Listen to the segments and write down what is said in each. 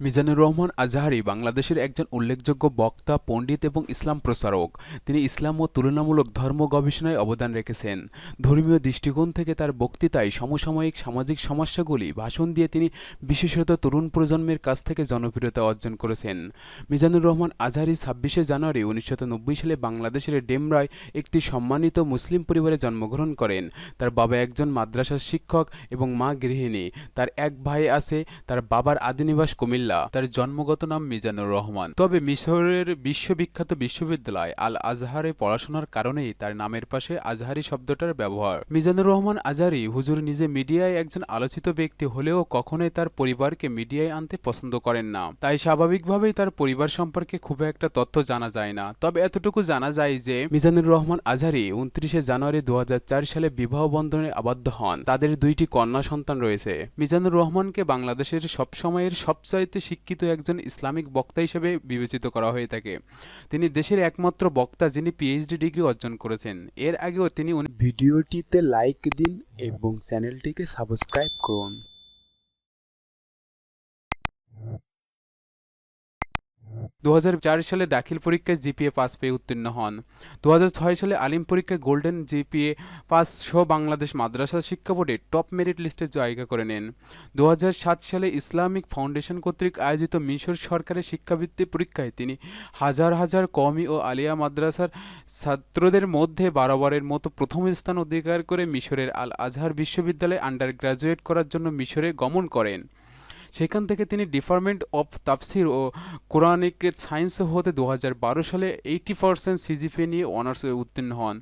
মিজানুর রহমান আজহারি বাংলাদেশের একজন উল্লেখযোগ্য বক্তা, পণ্ডিত এবং ইসলাম প্রচারক তিনি ইসলাম ও তুলনামূলক ধর্ম গবেষণায় অবদান রেখেছেন। ধর্মীয় দৃষ্টিকোণ থেকে তার বক্তৃতায় সমসাময়িক সামাজিক সমস্যাগুলি ভাষণ দিয়ে তিনি বিশেষত তরুণ প্রজন্মের কাছ থেকে জনপ্রিয়তা অর্জন করেছেন। মিজানুর রহমান আজহারি ছাব্বিশে জানুয়ারি উনিশশো নব্বই সালে বাংলাদেশের ডেমরায় একটি সম্মানিত মুসলিম পরিবারে জন্মগ্রহণ করেন। তার বাবা একজন মাদ্রাসার শিক্ষক এবং মা গৃহিণী। তার এক ভাই আছে, তার বাবার আদিনিবাস কুমিল্লা। তার জন্মগত নাম মিজানুর রহমান। তবে মিশরের বিশ্ববিখ্যাত বিশ্ববিদ্যালয় আল আজহারে পড়াশোনার কারণেই তার নামের পাশে আজহারি শব্দটার ব্যবহার। মিজানুর রহমান আজহারি হুজুর নিজে মিডিয়ায় একজন আলোচিত ব্যক্তি হলেও কখনোই তার পরিবারকে মিডিয়ায় আনতে পছন্দ করেন না। তাই স্বাভাবিকভাবেই তার পরিবার সম্পর্কে খুব একটা তথ্য জানা যায় না। তবে এতটুকু জানা যায় যে, মিজানুর রহমান আজহারি উনত্রিশে জানুয়ারি দু হাজার চার সালে বিবাহ বন্ধনে আবদ্ধ হন। তাদের দুইটি কন্যা সন্তান রয়েছে। মিজানুর রহমানকে বাংলাদেশের সবসময়ের সবচাইতে শিক্ষিত একজন ইসলামিক বক্তা হিসেবে বিবেচিত করা হয়ে থাকে। তিনি দেশের একমাত্র বক্তা যিনি পিএইচডি ডিগ্রি অর্জন করেছেন। এর আগেও তিনি ভিডিওটিতে লাইক দিন এবং চ্যানেলটিকে সাবস্ক্রাইব করুন। দু হাজার চার সালে দাখিল পরীক্ষায় জিপিএ পাস পেয়ে উত্তীর্ণ হন। দু হাজার ছয় সালে আলিম পরীক্ষায় গোল্ডেন জিপিএ পাস সহ বাংলাদেশ মাদ্রাসা শিক্ষা বোর্ডে টপ মেরিট লিস্টে জায়গা করে নেন। দু হাজার সাত সালে ইসলামিক ফাউন্ডেশন কর্তৃক আয়োজিত মিশর সরকারের শিক্ষাবৃত্তি পরীক্ষায় তিনি হাজার হাজার কওমি ও আলিয়া মাদ্রাসার ছাত্রদের মধ্যে বারোবারের মতো প্রথম স্থান অধিকার করে মিশরের আল আজহার বিশ্ববিদ্যালয়ে আন্ডার গ্র্যাজুয়েট করার জন্য মিশরে গমন করেন। সেখান থেকে তিনি ডিপার্টমেন্ট অফ তাফসির ও কোরআনিক সায়েন্স হতে দু হাজার বারো সালে এইটি পার্সেন্ট সিজিপি নিয়ে অনার্সে উত্তীর্ণ হন।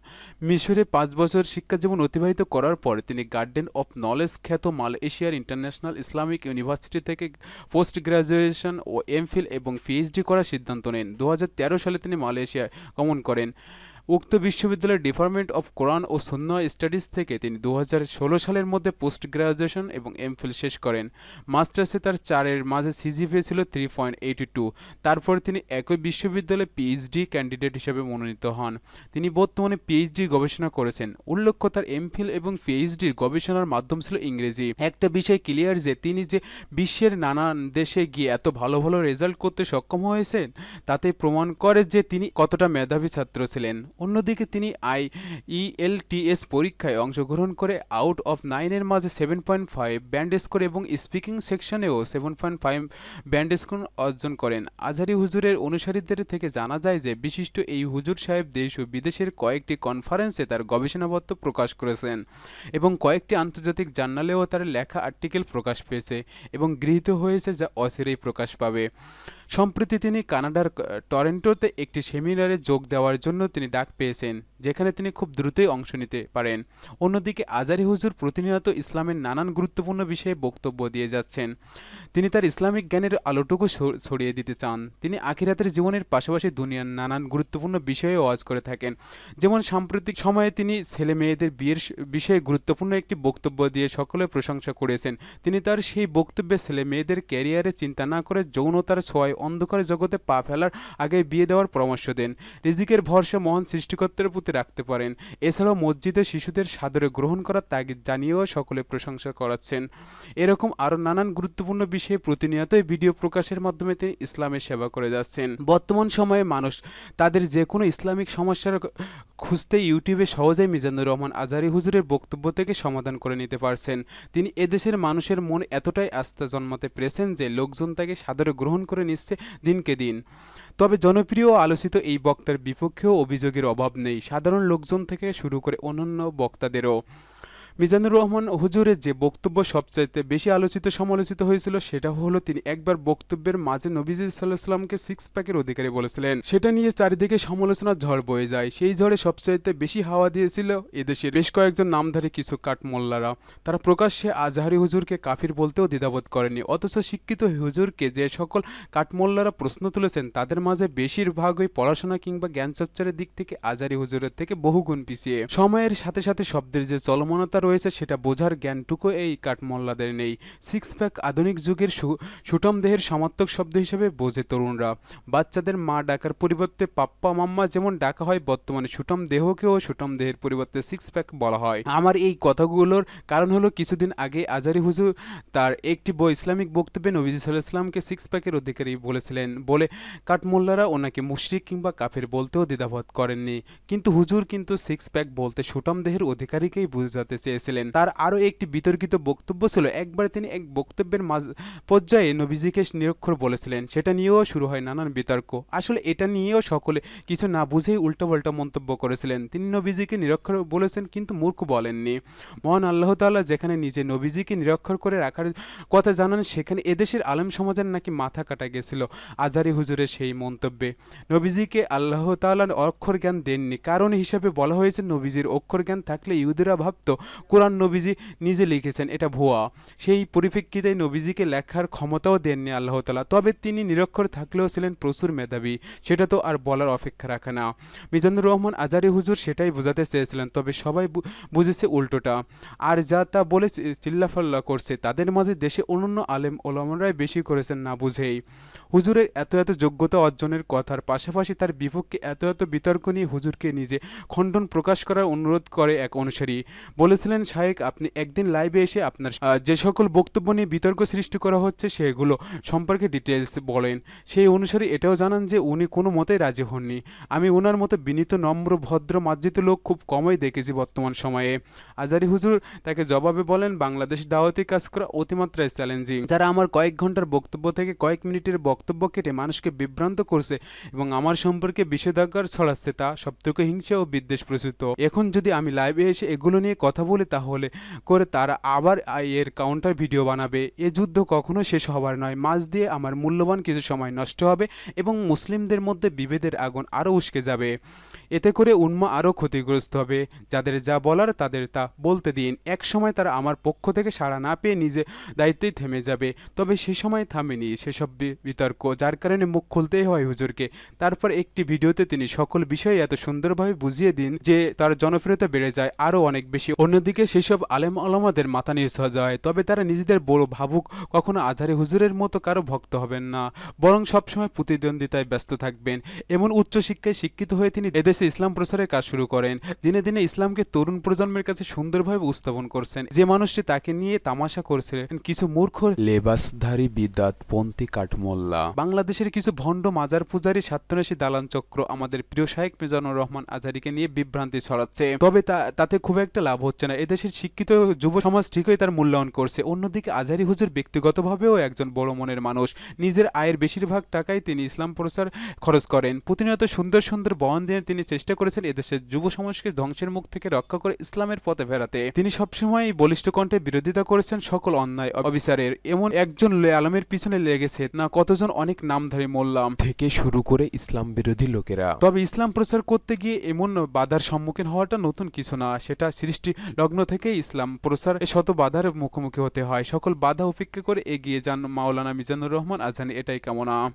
মিশরে পাঁচ বছর শিক্ষাজীবন অতিবাহিত করার পর তিনি গার্ডেন অফ নলেজ খ্যাত মালয়েশিয়ার ইন্টারন্যাশনাল ইসলামিক ইউনিভার্সিটি থেকে পোস্ট গ্রাজুয়েশন ও এমফিল এবং পিএইচডি করার সিদ্ধান্ত নেন। দু হাজার তেরো সালে তিনি মালয়েশিয়ায় গমন করেন। উক্ত বিশ্ববিদ্যালয়ের ডিপার্টমেন্ট অফ কোরআন ও সুন্না স্টাডিজ থেকে তিনি দু হাজার ষোলো সালের মধ্যে পোস্ট গ্রাজুয়েশন এবং এমফিল শেষ করেন। মাস্টার্সে তার চারের মাঝে সিজিপিএ ছিল থ্রি পয়েন্ট টু। তারপর তিনি একই বিশ্ববিদ্যালয়ে পিএইচডি ক্যান্ডিডেট হিসেবে মনোনীত হন। তিনি বর্তমানে পিএইচডি গবেষণা করেছেন। উল্লেখ্য, তার এমফিল এবং পিএইচডির গবেষণার মাধ্যম ছিল ইংরেজি। একটা বিষয় ক্লিয়ার যে, তিনি যে বিশ্বের নানান দেশে গিয়ে এত ভালো ভালো রেজাল্ট করতে সক্ষম হয়েছেন, তাতে প্রমাণ করে যে তিনি কতটা মেধাবী ছাত্র ছিলেন। অন্যদিকে তিনি আই ইএলটিএস পরীক্ষায় অংশগ্রহণ করে আউট অফ নাইনের মাঝে seven point five band score এবং speaking সেকশনেও seven point five band score অর্জন করেন। আজহারি হুজুরের অনুসারীদের থেকে জানা যায় যে বিশিষ্ট এই হুজুর সাহেব দেশ ও বিদেশের কয়েকটি কনফারেন্সে তার গবেষণাপত্র প্রকাশ করেছেন এবং কয়েকটি আন্তর্জাতিক জার্নালেও তার লেখা আর্টিকেল প্রকাশ পেয়েছে এবং গৃহীত হয়েছে যা অচিরেই প্রকাশ পাবে। সম্প্রতি তিনি কানাডার টরেন্টোতে একটি সেমিনারে যোগ দেওয়ার জন্য তিনি ডাক পেয়েছেন। যেখানে তিনি খুব দ্রুতই অংশ নিতে পারেন। অন্যদিকে আজারি হুজুর প্রতিনিয়ত ইসলামের নানান গুরুত্বপূর্ণ বিষয়ে বক্তব্য দিয়ে যাচ্ছেন। তিনি তার ইসলামিক জ্ঞানের আলোটুকু ছড়িয়ে দিতে চান। তিনি আখিরাতের জীবনের পাশাপাশি দুনিয়ার নানান গুরুত্বপূর্ণ বিষয়ে ওয়াজ করে থাকেন। যেমন সাম্প্রতিক সময়ে তিনি ছেলে মেয়েদের বিয়ের বিষয়ে গুরুত্বপূর্ণ একটি বক্তব্য দিয়ে সকলের প্রশংসা করেছেন। তিনি তার সেই বক্তব্যে ছেলে মেয়েদের ক্যারিয়ারে চিন্তা না করে যৌনতার ছোঁয়ায় অন্ধকার জগতে পা ফেলার আগে বিয়ে দেওয়ার পরামর্শ দেন। রিজিকের ভরসা মহান সৃষ্টিকর্তার প্রতি রাখতে পারেন। এছাড়াও মসজিদে শিশুদের সাদরে গ্রহণ করার তাগিদ জানিয়েও সকলে প্রশংসা করাচ্ছেন। এরকম আরও নানান গুরুত্বপূর্ণ বিষয়ে প্রতিনিয়তই ভিডিও প্রকাশের মাধ্যমে তিনি ইসলামের সেবা করে যাচ্ছেন। বর্তমান সময়ে মানুষ তাদের যে কোনো ইসলামিক সমস্যার খুঁজতে ইউটিউবে সহজেই মিজানুর রহমান আজারি হুজুরের বক্তব্য থেকে সমাধান করে নিতে পারছেন। তিনি এদেশের মানুষের মন এতটাই আস্থা জন্মাতে পেরেছেন যে লোকজন তাকে সাদরে গ্রহণ করে নিচ্ছে দিনকে দিন। তবে জনপ্রিয় আলোচিত এই বক্তার বিপক্ষেও অভিযোগের অভাব নেই। সাধারণ লোকজন থেকে শুরু করে অন্যান্য বক্তাদেরও। মিজানুর রহমান হুজুরের যে বক্তব্য সবচাইতে বেশি আলোচিত, সমালোচিত হয়েছিল, সেটা হলো তিনি একবার বক্তব্যের মাঝে নবীজি সাল্লাহ সাল্লামকে সিক্স প্যাকের অধিকারী বলেছিলেন। সেটা নিয়ে চারিদিকে সমালোচনার ঝড় বয়ে যায়। সেই ঝড়ে সবচাইতে বেশি হাওয়া দিয়েছিল এদেশের বেশ কয়েকজন নামধারী কিছু কাঠমোল্লারা তারা প্রকাশ্যে আজহারি হুজুরকে কাফির বলতেও দ্বিধাবোধ করেনি অথচ শিক্ষিত হুজুরকে যে সকল কাঠমোল্লারা প্রশ্ন তুলেছেন, তাদের মাঝে বেশিরভাগই পড়াশোনা কিংবা জ্ঞান চর্চারের দিক থেকে আজহারি হুজুরের থেকে বহুগুণ পিছিয়ে। সময়ের সাথে সাথে শব্দের যে চলমনতা রয়েছে সেটা বোঝার জ্ঞানটুকু এই কাঠমোল্লাদের নেই। সিক্স প্যাক আধুনিক যুগের সুটম দেহের সমার্থক শব্দ হিসেবে বোঝে তরুণরা। বাচ্চাদের মা ডাকার পরিবর্তে পাপ্পা, মাম্মা যেমন ডাকা হয়, বর্তমানে সুটম দেহকেও সুটম দেহের পরিবর্তে সিক্স প্যাক বলা হয়। আমার এই কথাগুলোর কারণ হলো কিছুদিন আগে আজারি হুজুর তার একটি বই ইসলামিক বক্তব্যে নবীজি সাল্লাহ ইসলামকে সিক্স প্যাকের অধিকারী বলেছিলেন। বলে, কাঠমোল্লারা ওনাকে মুশরিক কিংবা কাফের বলতেও দ্বিধাবোধ করেননি। কিন্তু হুজুর কিন্তু সিক্স প্যাক বলতে সুটম দেহের অধিকারীকেই বোঝাতে চেয়েছিলেন। তার আরও একটি বিতর্কিত বক্তব্য ছিল, একবার তিনি এক বক্তব্যের মাঝ পর্যায়ে নবীজিকে নিরক্ষর বলেছিলেন। সেটা নিয়েও শুরু হয় নানান বিতর্ক। আসলে এটা নিয়েও সকলে কিছু না বুঝেই উল্টোপাল্টা মন্তব্য করেছিলেন। তিনি নবীজিকে নিরক্ষর বলেছেন কিন্তু মূর্খ বলেননি। মহান আল্লাহ তাআলা যেখানে নিজে নবীজিকে নিরক্ষর করে রাখার কথা জানান, সেখানে এদেশের আলেম সমাজের নাকি মাথা কাটা গেছিল আজারি হুজুরের সেই মন্তব্যে। নবীজিকে আল্লাহ তাআলা অক্ষর জ্ঞান দেননি। কারণ হিসাবে বলা হয়েছে, নবীজির অক্ষর জ্ঞান থাকলে ইহুদিরা ভাবতো কোরআন নবীজি নিজে লিখেছেন, এটা ভুয়া। সেই পরিপ্রেক্ষিতে নবীজিকে লেখার ক্ষমতাও দেননি আল্লাহ তালা তবে তিনি নিরক্ষর থাকলেও ছিলেন প্রচুর মেধাবী, সেটা তো আর বলার অপেক্ষা রাখে না। মিজানুর রহমান আজারি হুজুর সেটাই বোঝাতে চেয়েছিলেন, তবে সবাই বুঝেছে উল্টোটা। আর যা তা বলে চিল্লাফাল্লা করছে, তাদের মাঝে দেশে অন্যান্য আলেম ওলামারাই বেশি করেছেন না বুঝেই। হুজুরের এত এত যোগ্যতা অর্জনের কথার পাশাপাশি তার বিপক্ষে এত এত বিতর্ক নিয়ে হুজুরকে নিজে খণ্ডন প্রকাশ করার অনুরোধ করে এক অনুসারী। বলেছিলেন, শায়েক, আপনি একদিন লাইভে এসে আপনার যে সকল বক্তব্য নিয়ে বিতর্ক সৃষ্টি করা হচ্ছে, সেগুলো সম্পর্কে ডিটেলস বলেন। সেই অনুসারে এটাও জানান যে, উনি কোনো মতেই রাজি হননি। আমি ওনার মতো বিনীত, নম্র, ভদ্র, মার্জিত লোক খুব কমই দেখেছি বর্তমান সময়ে। আজারি হুজুর তাকে জবাবে বলেন, বাংলাদেশ দাওয়াতি কাজ করা অতিমাত্রায় চ্যালেঞ্জিং যারা আমার কয়েক ঘণ্টার বক্তব্য থেকে কয়েক মিনিটের বক্তব্য কেটে মানুষকে বিভ্রান্ত করছে এবং আমার সম্পর্কে বিষেধাজ্ঞার ছড়াচ্ছে, তা সবথেকে হিংসা ও বিদ্বেষ প্রসূত। এখন যদি আমি লাইভে এসে এগুলো নিয়ে কথা বলি তাহলে করে তারা আবার এর কাউন্টার ভিডিও বানাবে। এ যুদ্ধ কখনো শেষ হবার নয়। মাঝ দিয়ে আমার মূল্যবান কিছু সময় নষ্ট হবে এবং মুসলিমদের মধ্যে বিভেদের আগুন আরও উস্কে যাবে। এতে করে উন্মা আরও ক্ষতিগ্রস্ত হবে। যাদের যা বলার তাদের তা বলতে দিন। এক সময় তারা আমার পক্ষ থেকে সাড়া না পেয়ে নিজে দায়িত্বেই থেমে যাবে। তবে সে সময় থামেনি সেসব বিতর্ক, যার কারণে মুখ খুলতেই হয় হুজুরকে। তারপর একটি ভিডিওতে তিনি সকল বিষয় এত সুন্দরভাবে বুঝিয়ে দিন যে তার জনপ্রিয়তা বেড়ে যায় আরও অনেক বেশি। অন্যদিকে সেসব আলেম আলমাদের মাথা নিয়ে যায়। তবে তারা নিজেদের বড় ভাবুক, কখনো আজহারি হুজুরের মতো কারও ভক্ত হবেন না, বরং সবসময় প্রতিদ্বন্দ্বিতায় ব্যস্ত থাকবেন। এমন উচ্চশিক্ষায় শিক্ষিত হয়ে তিনি এদেশে ইসলাম প্রচারের কাজ শুরু করেন। দিনে দিনে ইসলামকে তরুণ প্রজন্মের কাছে সুন্দরভাবে উপস্থাপন করছেন। যে মানুষটি তাকে নিয়ে তামাশা করছিলেন, কিছু মূর্খ লেবাসধারী বিদাত পন্থী কাঠমোল্লা। বাংলাদেশের কিছু ভণ্ড মাজার পূজারী স্বার্থনাশী দালান চক্র আমাদের প্রিয় শাহেক মিজানুর রহমান আজারিকে নিয়ে বিভ্রান্তি ছড়াচ্ছে। তবে তাতে খুব একটা লাভ হচ্ছে না। এদেশের শিক্ষিত যুব সমাজ ঠিকই তার মূল্যায়ন করছে। অন্যদিকে আজারি হুজুর ব্যক্তিগতভাবেও একজন বড় মনের মানুষ। নিজের আয়ের বেশিরভাগ টাকাই তিনি ইসলাম প্রচার খরচ করেন। প্রতিনিয়ত সুন্দর সুন্দর বয়ান দিয়ে তিনি চেষ্টা করেছেন এদেশের যুব সমাজকে ধ্বংসের মুখ থেকে রক্ষা করে ইসলামের পথে ফেরাতে। তিনি সবসময় বলিষ্ঠ কণ্ঠে বিরোধিতা করেছেন সকল অন্যায় অবিচারের। এমন একজন লে- আলমের পিছনে লেগেছে না কতজন অনেক নামধারী মোল্লাম। থেকে শুরু করে ইসলাম বিরোধী লোকেরা। তবে ইসলাম প্রচার করতে গিয়ে এমন বাধার সম্মুখীন হওয়াটা নতুন কিছু না। সেটা সৃষ্টি লগ্ন থেকে ইসলাম প্রসার শত বাধার মুখোমুখি হতে হয়। সকল বাধা উপেক্ষা করে এগিয়ে যান মাওলানা মিজানুর রহমান। আজানি এটাই কামনা।